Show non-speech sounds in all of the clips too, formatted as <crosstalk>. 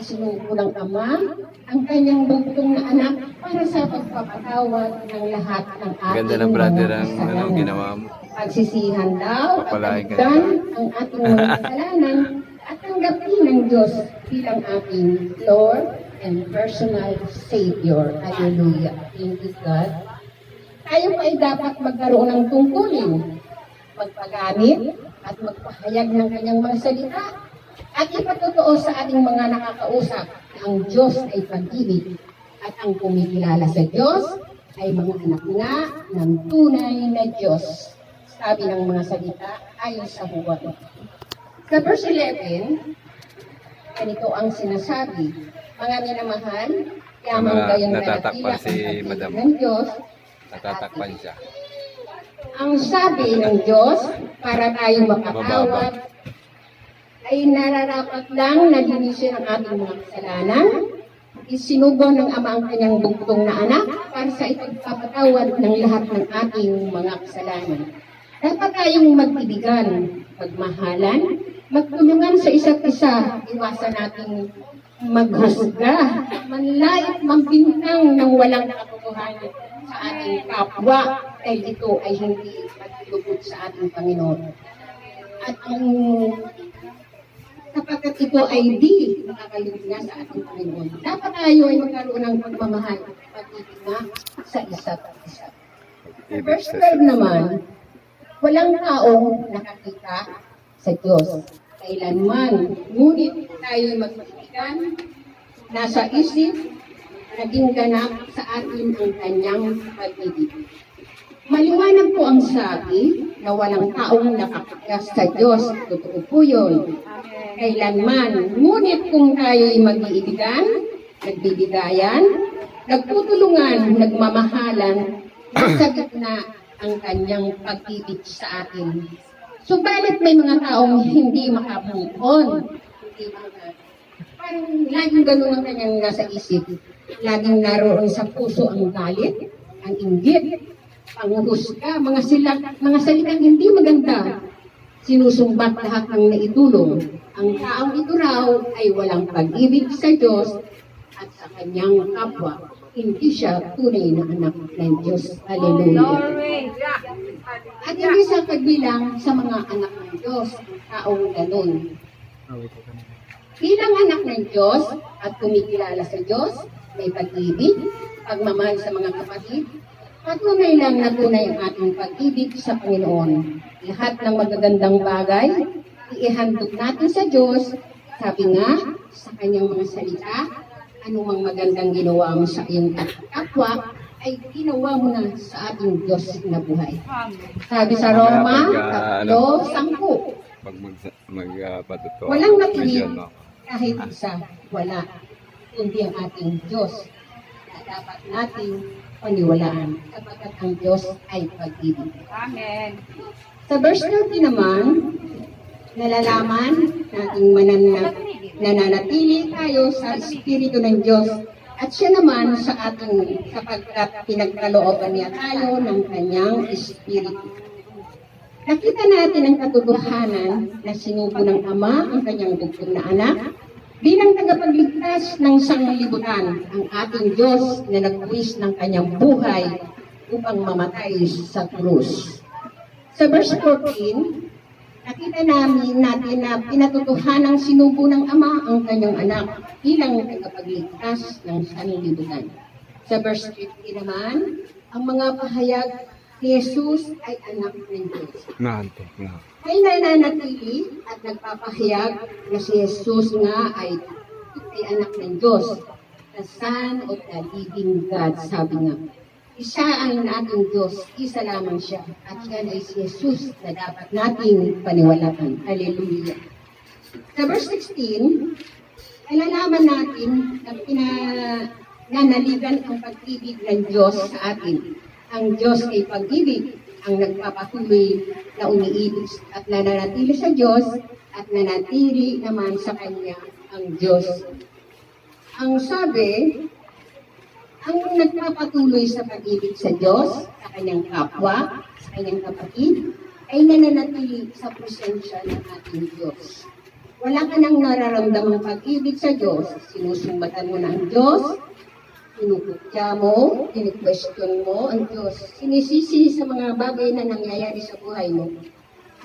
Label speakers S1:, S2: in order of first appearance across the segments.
S1: isinubo ng Ama ang kanyang bugtong na anak para sa pagpapatawad ng lahat ng ating
S2: Ganda ng brother ang ano, ginawa mo.
S1: Pagsisihan daw at
S2: Papalain
S1: tagdan ang ating mga <laughs> kasalanan at tanggapin ng Diyos bilang ating Lord and personal Savior. Hallelujah. Thank you, God. Tayo pa ay dapat magkaroon ng tungkulin, magpagamit at magpahayag ng kanyang mga salita at ipatotoo sa ating mga nakakausap na ang Diyos ay pag-ibig at ang kumikilala sa Diyos ay mga anak nga ng tunay na Diyos. Sabi ng mga salita ayon sa buwan. Sa verse 11, ganito ang sinasabi, mga minamahal, yamang kayong
S2: natatakpan si Madam.
S1: ng Diyos
S2: Natatakpan siya.
S1: ang sabi ng Diyos para tayo makatawad ay nararapat lang na linisin ang ating mga kasalanan. Isinubo ng Ama ang kanyang bugtong na anak para sa ipagpapatawad ng lahat ng ating mga kasalanan. Dapat tayong mag-ibigan, magmahalan, magtulungan sa isa't isa, iwasan nating maghusga, manlait, magbintang ng walang katotohanan sa ating kapwa dahil ito ay hindi maglulugod sa ating Panginoon. At ang kapagkat ito ay di nakakalugod na sa ating Panginoon, dapat tayo ay magkaroon ng pagmamahal, pag-ibig na sa isa't isa. Sa verse
S2: sa
S1: 12 naman, walang taong nakakita sa Diyos kailanman. Ngunit tayo ay magpapitikan, nasa isip, naging ganap sa atin ang kanyang pag-ibig. Maliwanag po ang sabi na walang taong nakakita sa Diyos. Totoo po yun. Kailanman. Ngunit kung tayo ay mag-iibigan, nagbibigayan, nagtutulungan, nagmamahalan, nasa gitna ang kanyang pag-ibig sa atin. Subalit may mga taong hindi makamove on. Hindi parang laging ganun ang kanyang nasa isip. Laging naroon sa puso ang galit, ang inggit, panguhusga, mga sila, mga salitang hindi maganda. Sinusumbat lahat ng naitulong. Ang taong ito raw ay walang pag-ibig sa Diyos at sa kanyang kapwa. Hindi siya tunay na anak ng Diyos. Hallelujah. At hindi sa pagbilang sa mga anak ng Diyos, ang taong ganun. Bilang anak ng Diyos at kumikilala sa Diyos, may pag-ibig, pagmamahal sa mga kapatid, patunay lang na tunay ang ating pag-ibig sa Panginoon. Lahat ng magagandang bagay, iihandog natin sa Diyos. Sabi nga, sa kanyang mga salita, anumang magandang ginawa mo sa iyong kapwa, ay ginawa mo na sa ating Diyos na buhay. Sabi sa Roma, tatlo, sangko.
S2: Pag mag, mag uh, patuto.
S1: Walang nakinig,
S2: Medyo, no?
S1: kahit isa, wala. Kundi ang ating Diyos na dapat nating paniwalaan sapagkat ang Diyos ay pag-ibig.
S3: Amen.
S1: Sa verse 30 naman, nalalaman nating manana, nananatili tayo sa Espiritu ng Diyos at siya naman sa ating sapagkat pinagkalooban niya tayo ng kanyang Espiritu. Nakita natin ang katotohanan na sinubo ng Ama ang kanyang bugtong na anak bilang tagapagligtas ng sanglibutan ang ating Diyos na nagbuwis ng kanyang buhay upang mamatay sa krus. Sa verse 14, nakita namin natin na pinatotohanang sinubo ng Ama ang kanyang anak bilang tagapagligtas ng sanlibutan. Sa verse 15 naman, ang mga pahayag Jesus ay anak ng Diyos.
S2: Naante, na.
S1: Ay nananatili at nagpapahayag na si Jesus nga ay, ay anak ng Diyos. The Son of the Living God, sabi nga. Isa ang ating Diyos, isa lamang siya. At yan ay si Jesus na dapat nating paniwalaan. Hallelujah. Sa verse 16, nalalaman natin na pinananaligan ang pag-ibig ng Diyos sa atin. Ang Diyos ay pag-ibig, ang nagpapatuloy na umiibig at nananatili sa Diyos at nanatili naman sa Kanya ang Diyos. Ang sabi, ang nagpapatuloy sa pag-ibig sa Diyos, sa kanyang kapwa, sa kanyang kapatid, ay nananatili sa presensya ng ating Diyos. wala ka nang nararamdamang pag-ibig sa Diyos, sinusumbatan mo ang Diyos, pinuputya mo, kini-question mo ang Diyos, sinisisi sa mga bagay na nangyayari sa buhay mo.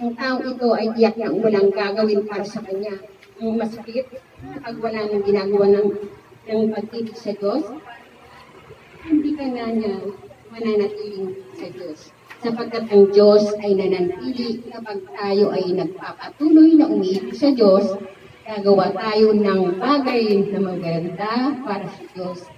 S1: Ang taong ito ay tiyak na walang gagawin para sa Kanya. Ang masakit, kapag wala nang ginagawa ng, ng pag-ibig sa Diyos, hindi ka na niya mananatiling sa Diyos. Sapagkat ang Diyos ay nananatili kapag tayo ay nagpapatuloy na umiibig sa Diyos, gagawa tayo ng bagay na maganda para sa Diyos.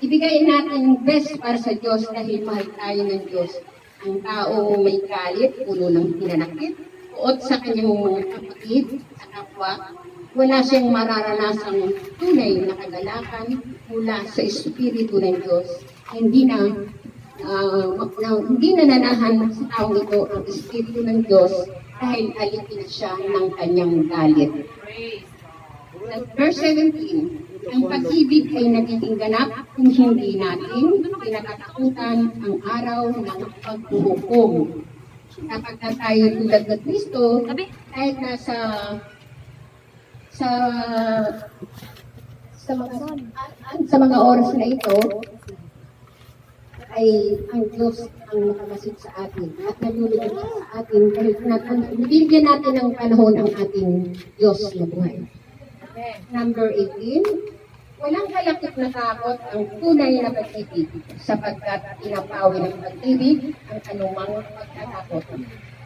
S1: Ibigay natin best para sa Diyos dahil mahal tayo ng Diyos. Ang taong may galit, puno ng pinanakit, uot sa kanyang mga kapatid, sa kapwa, wala siyang mararanasang tunay na kagalakan mula sa Espiritu ng Diyos. Hindi na, ah, na hindi na nanahan sa taong ito ang Espiritu ng Diyos dahil alipin siya ng kanyang galit. Verse 17, ang pag-ibig ay nagiging ganap kung hindi natin pinakatakutan ang araw ng paghuhukom. Kapag na tayo tulad ng Kristo, kahit nasa sa sa mga sa mga oras na ito ay ang Diyos ang nakamasid sa atin at nalulugod sa atin kahit natin bibigyan natin ng panahon ang ating Diyos na buhay. Number 18, walang kalakip na takot ang tunay na pag-ibig sapagkat pinapawi ng pag-ibig ang anumang pagkatakot.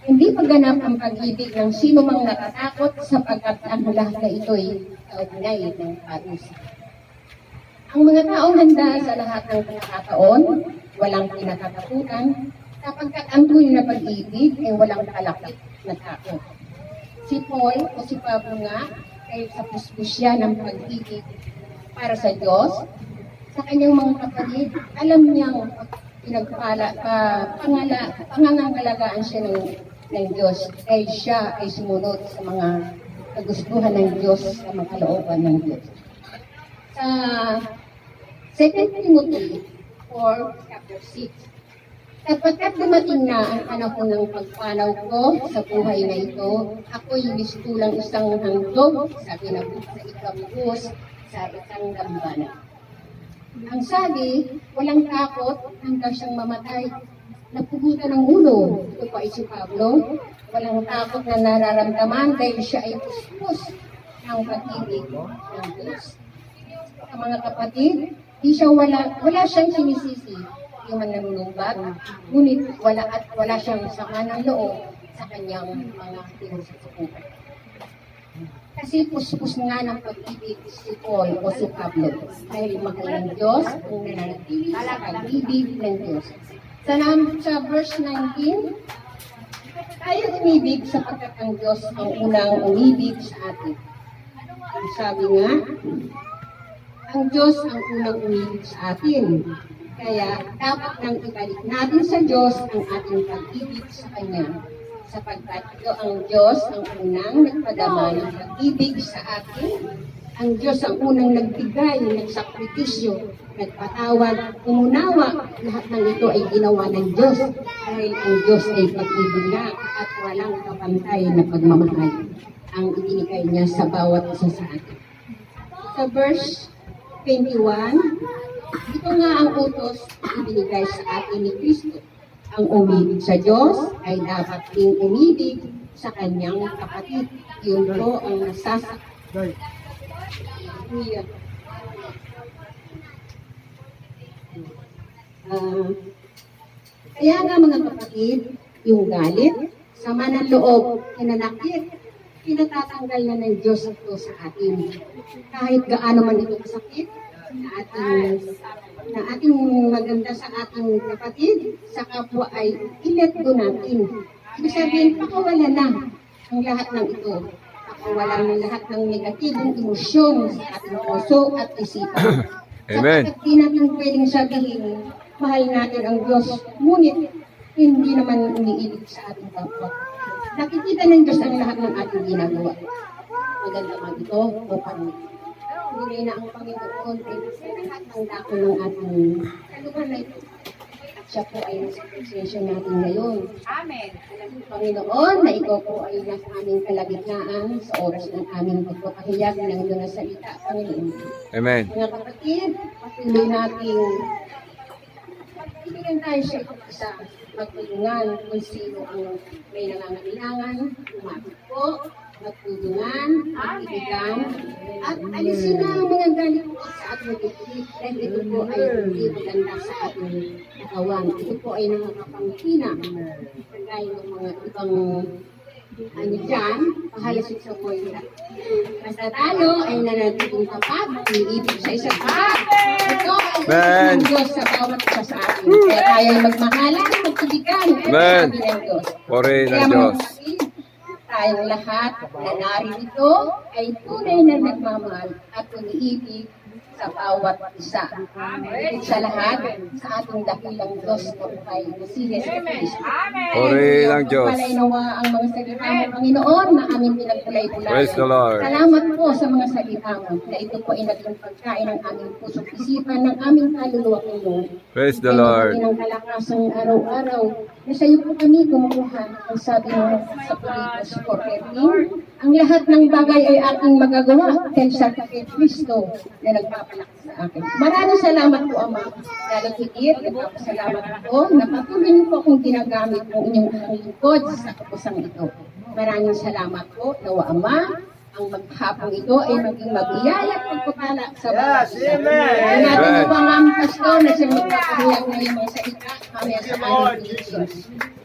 S1: Hindi pagganap ang pag-ibig ng sino mang natatakot sapagkat ang lahat na ito'y kaugnay ng parusa. Ang mga taong handa sa lahat ng pagkakataon, walang kinatatakutan, sapagkat ang tunay na pag-ibig ay walang kalakip na takot. Si Paul o si Pablo nga ay sa puspusya ng pag-ibig para sa Diyos. Sa kanyang mga kapatid, alam niyang pinagpala, pa, pangala, pangangangalagaan siya ng, ng Diyos dahil siya ay sumunod sa mga kagustuhan ng Diyos sa mga kalooban ng Diyos. Sa 2 Timothy 4, chapter 6, Sapagkat dumating na ang panahon ng pagpanaw ko sa buhay na ito, ako'y mistulang isang handog sa kinabuk sa ikabus sa isang gambana. Ang sabi, walang takot hanggang siyang mamatay. Napugutan ng ulo. Ito pa si Pablo. Walang takot na nararamdaman dahil siya ay puspos ng pag-ibig ng Diyos. Sa mga kapatid, di siya wala, wala siyang sinisisi yung man nanunumbat, ngunit wala at wala siyang sama ng loob sa kanyang mga pinagsusukupan. Kasi puspos nga ng pag-ibig si Paul o si Pablo dahil mahal ng Diyos kung nananatili sa pag-ibig ng Diyos. Sa, sa verse 19, tayo umibig sapagkat ang Diyos ang unang umibig sa atin. Ang sabi nga, ang Diyos ang unang umibig sa atin. Kaya dapat nang ibalik natin sa Diyos ang ating pag-ibig sa Kanya. Sapagkat ito ang Diyos ang unang nagpadama ng pag-ibig sa atin. Ang Diyos ang unang nagbigay, nagsakripisyo, nagpatawad, umunawa. Lahat ng ito ay ginawa ng Diyos dahil ang Diyos ay pag-ibig na at walang kapantay na pagmamahal ang ibinigay niya sa bawat isa sa atin. Sa verse 21, ito nga ang utos ibinigay sa atin ni Kristo. Ang umibig sa Diyos ay dapat ding umibig sa kanyang kapatid. Yun po ang nasasak. Hallelujah. Ah, kaya nga mga kapatid, yung galit, sama ng loob, pinanakit, pinatatanggal na ng Diyos ito sa atin. Kahit gaano man ito kasakit, na ating na ating maganda sa ating kapatid, sa kapwa ay i-let go natin. Ibig sabihin, pakawala na ang lahat ng ito. Pakawala ng lahat ng negatibong emosyon sa ating puso at isipan. <coughs>
S2: Amen.
S1: Sapagkat di natin pwedeng sabihin, mahal natin ang Diyos, ngunit hindi naman umiibig sa ating kapwa. Nakikita ng Diyos ang lahat ng ating ginagawa. Maganda man ito o pangit hindi na ang Panginoon ay lahat ng dako ng ating kalugar na ito. Siya po ay nasa natin ngayon.
S3: Amen.
S1: Panginoon, na ikaw po ay nasa aming kalagitnaan sa oras ng aming pagpapahayag ng mga salita, Panginoon.
S2: Amen.
S1: Mga kapatid, patuloy nating Ibigyan tayo sa isa't isa, magtulungan kung sino ang may nangangailangan, lumapit po, magtulungan, magbibigan, at alisin na ang mga po sa ating bibig, dahil ito po ay hindi maganda sa ating katawan. Ito po ay nakakapanghina, kagaya ng mga ibang ano dyan, pahalasik sa buhay nila. Basta tayo ay nanatiling tapat, umiibig sa isa't isa. Ito ay ng Diyos sa bawat isa sa atin. Kaya tayo ay magmahalan, magtubigan.
S2: Amen.
S1: Sabi ng Diyos.
S2: Ng
S1: mga
S2: Diyos.
S1: Tayong lahat na narito ay tunay na nagmamahal at umiibig sa bawat isa. Higit sa lahat, sa ating dakilang Diyos na buhay na si Jesus Cristo.
S2: Puri ng Diyos.
S1: Palay nawa ang mga salita mo, Panginoon, na aming pinagpulay-pulay.
S2: Praise the Lord.
S1: Salamat po sa mga salita mo, na ito po ay naging pagkain ng aming pusong isipan, ng aming kaluluwa, Panginoon.
S2: Praise the Lord.
S1: kami ng kalakasang araw-araw, na iyo po kami kumukuha. Ang sabi mo sa Pilipos 4.13, ang lahat ng bagay ay aking magagawa dahil sa kay Kristo na nagpapalakas sa akin. Maraming salamat po, Ama. Lalo higit, nagpapasalamat po na patuloy niyo po akong ginagamit ng inyong lingkod sa kapusang ito. Maraming salamat po, Nawa Ama, ang maghapong ito ay maging mabiyaya at pagpapala sa bawat isa. Ang ating
S2: Amen.
S1: upang ang pastor na siya magpapahayag ng mga salita kami sa aming Pilipinas.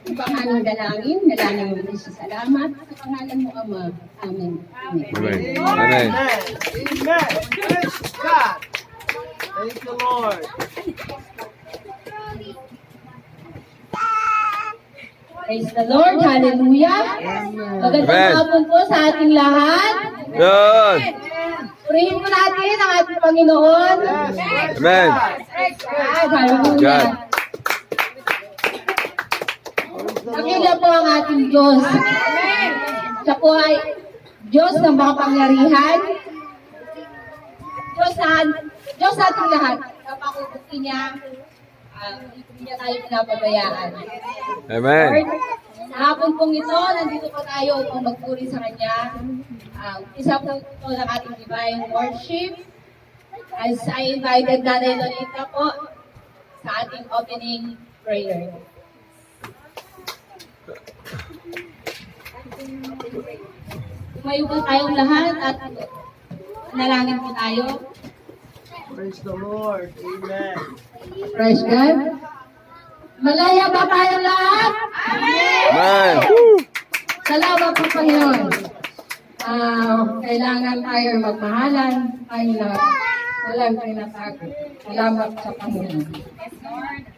S1: Ipangalang dalangin, dalangin mo sa salamat sa pangalan mo, Ama. Amen. Amen.
S2: Amen. Amen.
S4: Amen. Amen. Praise God. Thank the Lord.
S1: Praise the Lord. Hallelujah. Magandang
S2: Amen.
S1: hapon po sa ating lahat.
S2: Yun.
S1: Purihin po natin ang ating Panginoon.
S2: Amen.
S1: Ah, Hallelujah.
S2: God.
S1: Dakila po ang ating Diyos. Siya po ay Diyos ng makapangyarihan. Diyos sa Diyos sa ating lahat. Kapakubuti niya, uh, hindi niya tayo pinapabayaan.
S2: Amen.
S1: Lord, sa hapon pong ito, nandito po tayo upang magpuri sa Kanya. Uh, isa po ito ng ating divine worship. As I invited Nanay Lolita po sa ating opening prayer. Tumayo po tayong lahat at nalangin po tayo.
S4: Praise the Lord. Amen.
S1: Praise God. Malaya ba tayo lahat?
S2: Amen.
S1: Salamat po, Panginoon. Ah, kailangan tayo magmahalan, tayo na walang tinatago. Salamat sa Panginoon.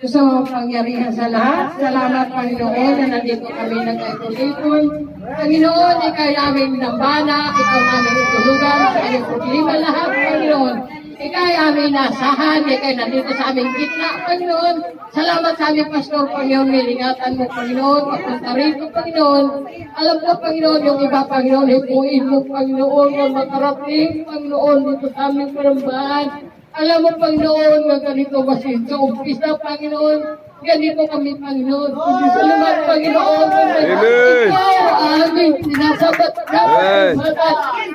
S1: Gusto mo pangyarihan sa lahat. Salamat, Panginoon, na nandito kami nagkaitulipon. Panginoon, ikaw aming nambana, ikaw aming itulugan sa iyong problema lahat, Panginoon. Ikaw aming nasahan, ikaw nandito sa aming gitna, Panginoon. Salamat sa aming pastor, Panginoon, nilingatan mo, Panginoon, papunta rito, Panginoon. Alam ko, Panginoon, yung iba, Panginoon, ipuin mo, Panginoon, na makarating, Panginoon, dito sa aming parambahan. Alam mo, Panginoon, na ganito kasi sa umpisa, Panginoon, ganito kami, Panginoon. Salamat, Panginoon.
S2: Amen.
S1: Ikaw, aming sinasabat na
S2: Amen.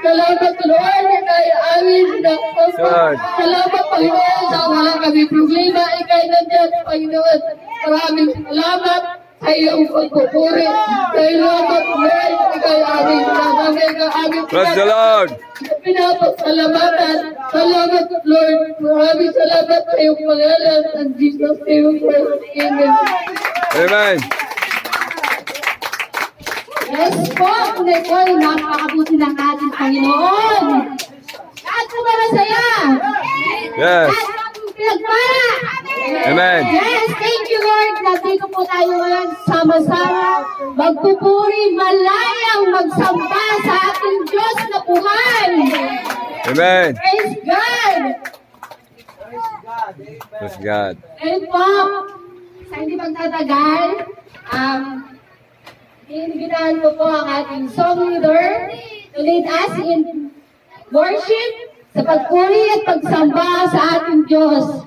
S1: Salamat, Lord, kay amin na
S2: Lord.
S1: Salamat, Panginoon, sa wala kami problema. Ikay nandiyan, Panginoon. Maraming salamat sa iyong pagpupuri. Salamat, Lord, ikay aming sinasabi, ikay aming
S2: Praise the Lord.
S1: Pinapasalamatan. Salamat, Lord. Maraming salamat sa iyong pangalan. And Jesus' name, pray. Amen.
S2: Amen.
S1: Yes po, tunay po, napakabuti ng ating Panginoon. Lahat po ba masaya?
S2: Yes.
S1: Lahat po pinagpala?
S2: Amen.
S1: Yes, thank you Lord. Nandito po tayo ngayon sama-sama. Magpupuri, malayang magsamba sa ating Diyos na buhay.
S2: Amen.
S1: Praise God.
S4: Praise God. Amen.
S2: Praise God.
S1: And po, sa hindi magtatagal, um, Iinibitahan ko po ang ating song leader to lead us in worship sa pagpuri at pagsamba sa ating Diyos.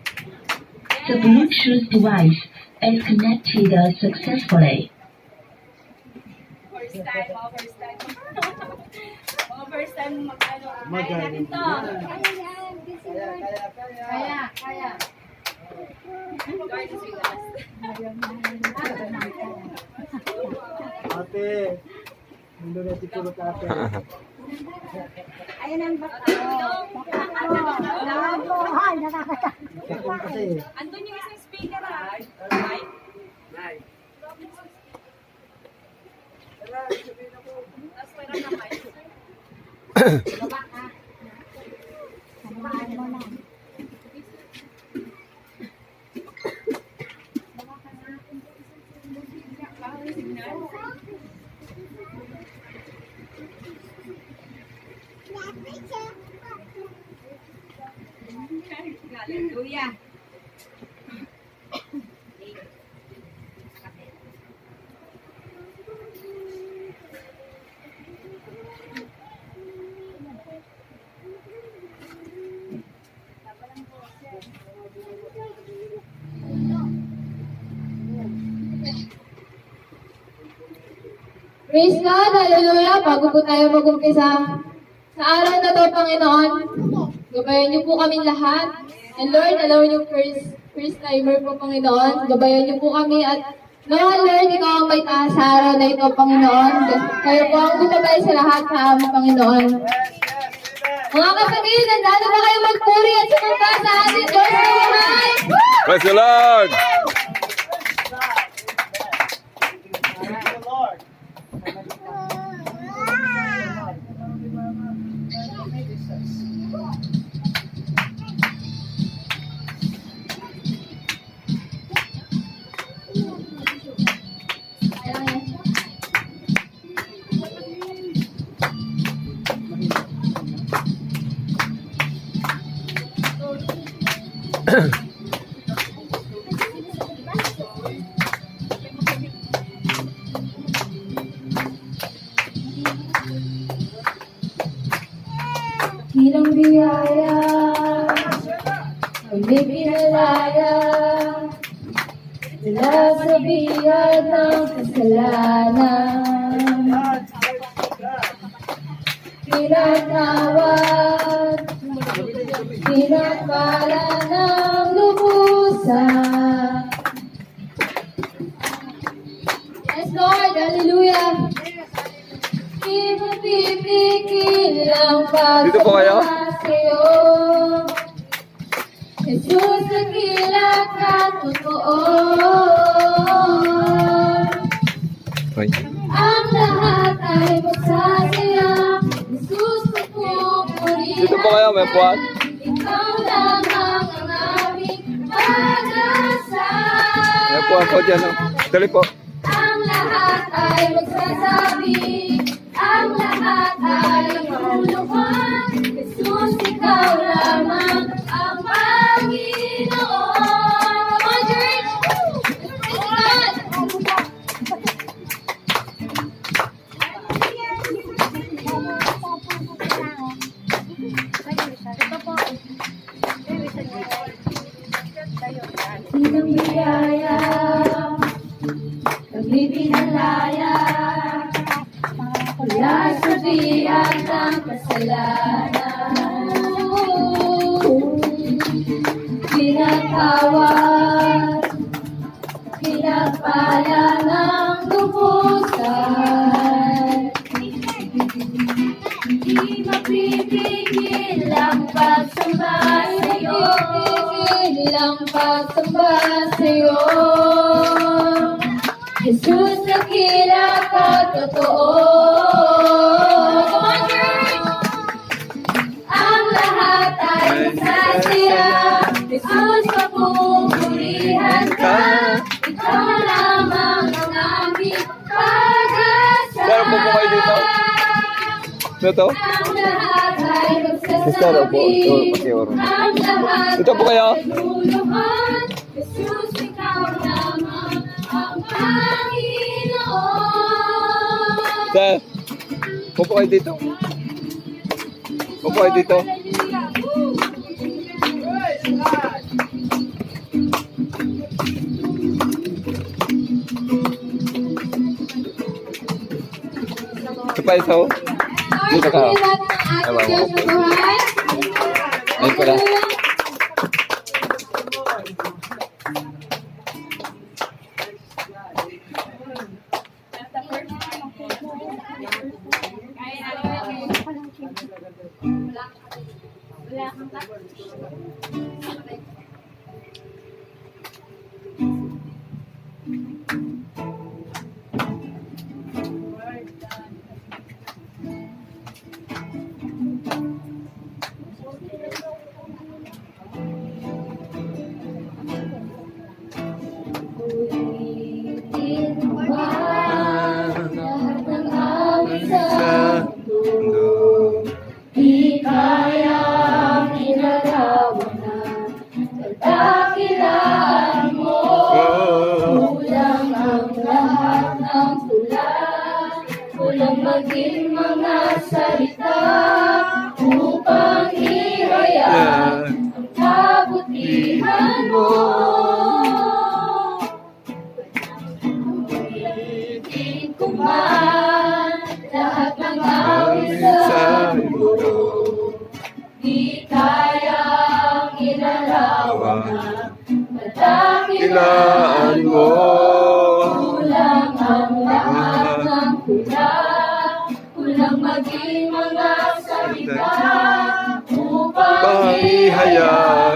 S3: The Bluetooth device is connected successfully.
S5: First time, oh, first time. oh, first time mag-ano. Kaya
S4: Magaling.
S5: natin to.
S4: Kaya, kaya, kaya.
S5: kaya. Last.
S4: Ate. Mundo na siguro ka ate. <laughs>
S5: Ayan ang baka.
S4: Sakong kasi.
S5: Andun yung isang speaker ah. Right? Tapos meron na mic.
S6: Praise God, hallelujah. Bago po tayo mag-umpisa, sa araw na to, Panginoon, gabayan niyo po kami lahat. And Lord, alam niyo first, first timer po, Panginoon, gabayan niyo po kami at Lord, Lord, ikaw ang may taas sa araw na ito, Panginoon. Kayo po ang gumabay sa lahat sa aming Panginoon. Mga kapatid, nandito na kayo magpuri at sumamba sa ating Diyos na
S2: the Lord.
S6: Yeah. <coughs> sa'yo. Jesus, nakila ka totoo.
S2: Ay.
S6: Ang lahat ay magsasaya. Jesus, magpupuri.
S2: Dito po kayo, may puwan.
S6: Ikaw lamang ang aming pag-asa.
S2: May puwan po dyan. oh. Dali po.
S6: Ang lahat ay magsasabi, ang lahat ay luluhan. Jesus, ikaw lamang ang Panginoon. Totoo. Come on, church! Ang lahat ay magsasaya. Jesus, papupurihan ka. Ikaw lamang ang aming pag-asa.
S2: Upo po kayo dito. Ito.
S6: Ang lahat ay magsasabi.
S2: Ito.
S6: Ang lahat
S2: Ito po kayo.
S6: Upo kayo dito. Upo kayo dito. Isa oh.
S2: Lord,
S6: Dito ka.
S2: sa. Diyos na buhay.
S6: Ayun pala.
S2: Di kayang inarawan
S6: Kilaan mo.
S2: Kulang ang lahat ng tula Kulang maging mga salita. Upang
S6: Pahihayag